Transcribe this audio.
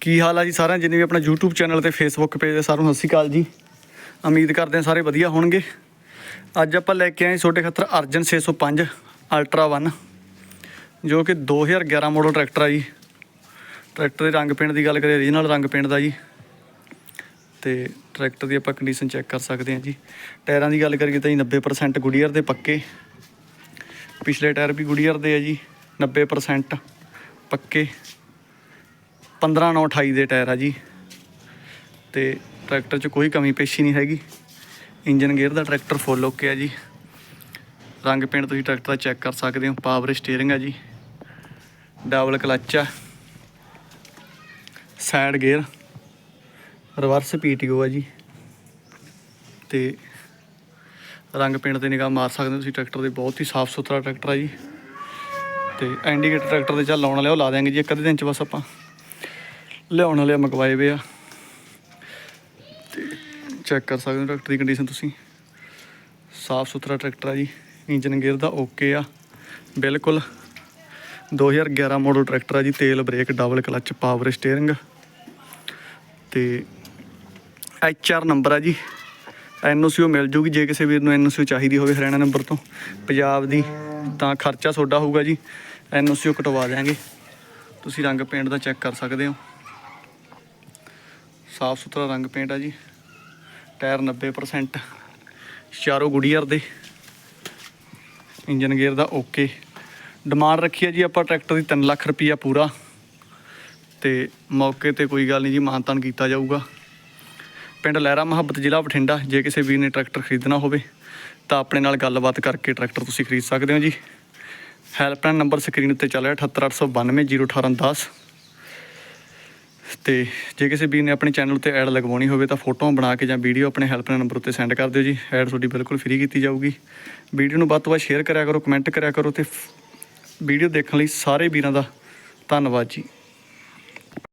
ਕੀ ਹਾਲ ਆ ਜੀ ਸਾਰਿਆਂ? ਜਿੰਨੇ ਵੀ ਆਪਣਾ YouTube ਚੈਨਲ ਤੇ Facebook ਪੇਜ ਤੇ ਸਾਰਿਆਂ ਨੂੰ ਸਤਿ ਸ਼੍ਰੀ ਅਕਾਲ ਜੀ। ਉਮੀਦ ਕਰਦੇ ਹਾਂ ਸਾਰੇ ਵਧੀਆ ਹੋਣਗੇ। ਅੱਜ ਆਪਾਂ ਲੈ ਕੇ ਆਏ ਛੋਟੇ ਖੱਤਰ ਅਰਜਨ 605 ਅਲਟਰਾ 1 ਜੋ ਕਿ 2011 ਮਾਡਲ ਟਰੈਕਟਰ ਆ ਜੀ। ਟਰੈਕਟਰ ਦੇ ਰੰਗ ਪੇਂਟ ਦੀ ਗੱਲ ਕਰੀਏ ਰੀਜਨਲ ਰੰਗ ਪੇਂਟ ਦਾ ਜੀ। ਤੇ ਟਰੈਕਟਰ ਦੀ ਆਪਾਂ ਕੰਡੀਸ਼ਨ ਚੈੱਕ ਕਰ ਸਕਦੇ ਹਾਂ ਜੀ। ਟਾਇਰਾਂ ਦੀ ਗੱਲ ਕਰੀਏ ਤਾਂ ਜੀ 90% ਗੁਡੀਅਰ ਦੇ ਪੱਕੇ। ਪਿਛਲੇ ਟਾਇਰ ਵੀ ਗੁਡੀਅਰ ਦੇ ਆ ਜੀ 90% ਪੱਕੇ। 15 9 28 ਦੇ ਟਾਇਰ ਆ ਜੀ। ਤੇ ਟਰੈਕਟਰ 'ਚ ਕੋਈ ਕਮੀ ਪੇਸ਼ੀ ਨਹੀਂ ਹੈਗੀ। ਇੰਜਨ ਗੇਅਰ ਦਾ ਟਰੈਕਟਰ ਫੁੱਲ ਓਕੇ ਆ ਜੀ। ਰੰਗ ਪੇਂਟ ਤੁਸੀਂ ਟਰੈਕਟਰ ਦਾ ਚੈੱਕ ਕਰ ਸਕਦੇ ਹੋ। ਪਾਵਰ ਸਟੀਅਰਿੰਗ ਆ ਜੀ। ਡਬਲ ਕਲੱਚ ਆ। ਸਾਈਡ ਗੇਅਰ ਰਿਵਰਸ ਪੀਟੀਓ ਆ ਜੀ। ਤੇ ਰੰਗ ਪੇਂਟ ਤੇ ਨਿਗਾਹ ਮਾਰ ਸਕਦੇ ਹੋ ਤੁਸੀਂ। ਟਰੈਕਟਰ ਦੇ ਬਹੁਤ ਹੀ ਸਾਫ਼ ਸੁਥਰਾ ਟਰੈਕਟਰ ਆ ਜੀ। ਤੇ ਇੰਡੀਕੇਟਰ ਟਰੈਕਟਰ ਦੇ ਚੱਲ ਲਾਉਣ ਵਾਲੇ ਉਹ ਲਾ ਦਿਆਂਗੇ ਜੀ। ਇੱਕ ਅੱਧੇ ਦਿਨ ਚ ਬਸ ਆਪਾਂ। ਲਿਆਉਣ ਵਾਲੇ ਮੰਗਵਾਏ ਵੇ ਆ। ਤੇ ਚੈੱਕ ਕਰ ਸਕਦੇ ਹੋ ਟਰੈਕਟਰ ਦੀ ਕੰਡੀਸ਼ਨ ਤੁਸੀਂ। ਸਾਫ਼ ਸੁਥਰਾ ਟਰੈਕਟਰ ਆ ਜੀ, ਇੰਜਨ ਗੇਅਰ ਦਾ ਓਕੇ ਆ। ਬਿਲਕੁਲ 2011 ਮਾਡਲ ਟਰੈਕਟਰ ਆ ਜੀ, ਤੇਲ brake double clutch power steering ਤੇ ਐਚ ਆਰ ਨੰਬਰ ਆ ਜੀ ਐਨਓਸੀਓ ਮਿਲ ਜੂਗੀ, ਜੇ ਕਿਸੇ ਵੀਰ ਨੂੰ ਐਨਓਸੀਓ ਚਾਹੀਦੀ ਹੋਵੇ ਹਰਿਆਣਾ ਨੰਬਰ ਤੋਂ। ਪੰਜਾਬ ਦੀ ਤਾਂ ਖਰਚਾ ਤੁਹਾਡਾ ਹੋਊਗਾ ਜੀ ਐਨਓਸੀਓ ਕਟਵਾ ਦਿਆਂਗੇ। ਤੁਸੀਂ ਰੰਗ ਪੇਂਟ ਦਾ ਚੈੱਕ ਕਰ ਸਕਦੇ ਹੋ। ਸਾਫ਼ ਸੁਥਰਾ ਰੰਗ ਪੇਂਟ ਆ ਜੀ। ਟਾਇਰ 90% ਚਾਰੋਂ ਗੁਡੀਅਰ ਦੇ। ਇੰਜਨ ਗੇਅਰ ਦਾ ਓਕੇ। ਡਿਮਾਂਡ ਰੱਖੀ ਹੈ ਜੀ ਆਪਾਂ ਟਰੈਕਟਰ ਦੀ 3 ਲੱਖ ਰੁਪਈਆ ਪੂਰਾ। ਤੇ ਮੌਕੇ ਤੇ ਕੋਈ ਗੱਲ ਨਹੀਂ ਜੀ, ਮਾਨਤਾਨ ਕੀਤਾ ਜਾਊਗਾ। ਪਿੰਡ ਲਹਿਰਾ ਮੁਹੱਬਤ ਜ਼ਿਲ੍ਹਾ ਬਠਿੰਡਾ, ਜੇ ਕਿਸੇ ਵੀਰ ਨੇ ਟਰੈਕਟਰ ਖਰੀਦਣਾ ਹੋਵੇ, ਤਾਂ ਆਪਣੇ ਨਾਲ ਗੱਲਬਾਤ ਕਰਕੇ ਟਰੈਕਟਰ ਤੁਸੀਂ ਖਰੀਦ ਸਕਦੇ ਹੋ ਜੀ। ਹੈਲਪਲਾਈਨ ਨੰਬਰ ਸਕਰੀਨ ਉੱਤੇ ਚੱਲ ਰਿਹਾ 78892 ਤੇ ਜੇ ਕਿਸੇ ਵੀਰ ਨੇ ਆਪਣੇ ਚੈਨਲ ਉੱਤੇ ਐਡ ਲਗਵਾਉਣੀ ਹੋਵੇ ਤਾਂ ਫੋਟੋਆਂ ਬਣਾ ਕੇ ਜਾਂ ਵੀਡੀਓ ਆਪਣੇ ਹੈਲਪਲਾਈਨ ਨੰਬਰ ਉੱਤੇ ਸੈਂਡ ਕਰ ਦਿਓ ਜੀ। ਐਡ ਤੁਹਾਡੀ ਬਿਲਕੁਲ ਫ੍ਰੀ ਕੀਤੀ ਜਾਊਗੀ। ਵੀਡੀਓ ਨੂੰ ਵੱਧ ਤੋਂ ਵੱਧ ਸ਼ੇਅਰ ਕਰਿਆ ਕਰੋ ਕਮੈਂਟ ਕਰਿਆ ਕਰੋ ਤੇ ਵੀਡੀਓ ਦੇਖਣ ਲਈ ਸਾਰੇ ਵੀਰਾਂ ਦਾ ਧੰਨਵਾਦ ਜੀ।